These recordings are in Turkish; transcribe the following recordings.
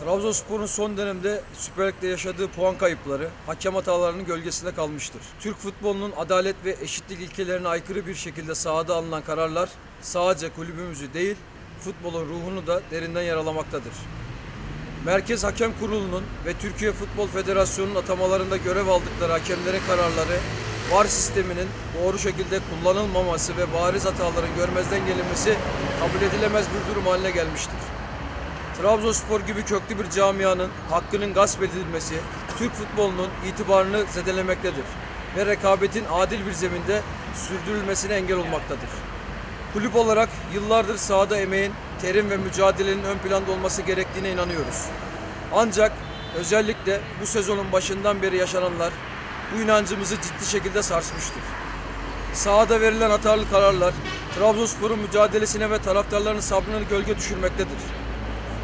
Trabzonspor'un son dönemde Süper Lig'de yaşadığı puan kayıpları hakem hatalarının gölgesinde kalmıştır. Türk futbolunun adalet ve eşitlik ilkelerine aykırı bir şekilde sahada alınan kararlar sadece kulübümüzü değil, futbolun ruhunu da derinden yaralamaktadır. Merkez Hakem Kurulu'nun ve Türkiye Futbol Federasyonu'nun atamalarında görev aldıkları hakemlerin kararları, VAR sisteminin doğru şekilde kullanılmaması ve bariz hataların görmezden gelinmesi kabul edilemez bir durum haline gelmiştir. Trabzonspor gibi köklü bir camianın hakkının gasp edilmesi Türk futbolunun itibarını zedelemektedir ve rekabetin adil bir zeminde sürdürülmesine engel olmaktadır. Kulüp olarak yıllardır sahada emeğin, terim ve mücadelenin ön planda olması gerektiğine inanıyoruz. Ancak özellikle bu sezonun başından beri yaşananlar bu inancımızı ciddi şekilde sarsmıştır. Sahada verilen hatalı kararlar Trabzonspor'un mücadelesine ve taraftarların sabrını gölge düşürmektedir.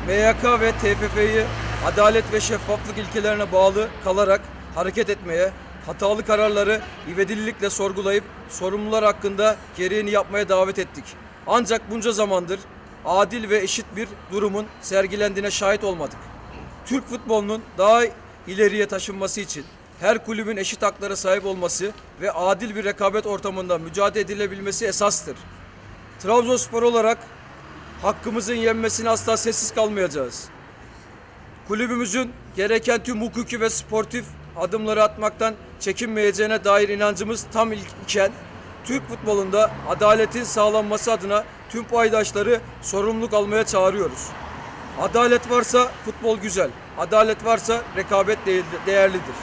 MYK ve TFF'yi adalet ve şeffaflık ilkelerine bağlı kalarak hareket etmeye, hatalı kararları ivedilikle sorgulayıp sorumlular hakkında gereğini yapmaya davet ettik. Ancak bunca zamandır adil ve eşit bir durumun sergilendiğine şahit olmadık. Türk futbolunun daha ileriye taşınması için her kulübün eşit haklara sahip olması ve adil bir rekabet ortamında mücadele edilebilmesi esastır. Trabzonspor olarak hakkımızın yenmesine asla sessiz kalmayacağız. Kulübümüzün gereken tüm hukuki ve sportif adımları atmaktan çekinmeyeceğine dair inancımız tam iken Türk futbolunda adaletin sağlanması adına tüm paydaşları sorumluluk almaya çağırıyoruz. Adalet varsa futbol güzel. Adalet varsa rekabet değerlidir.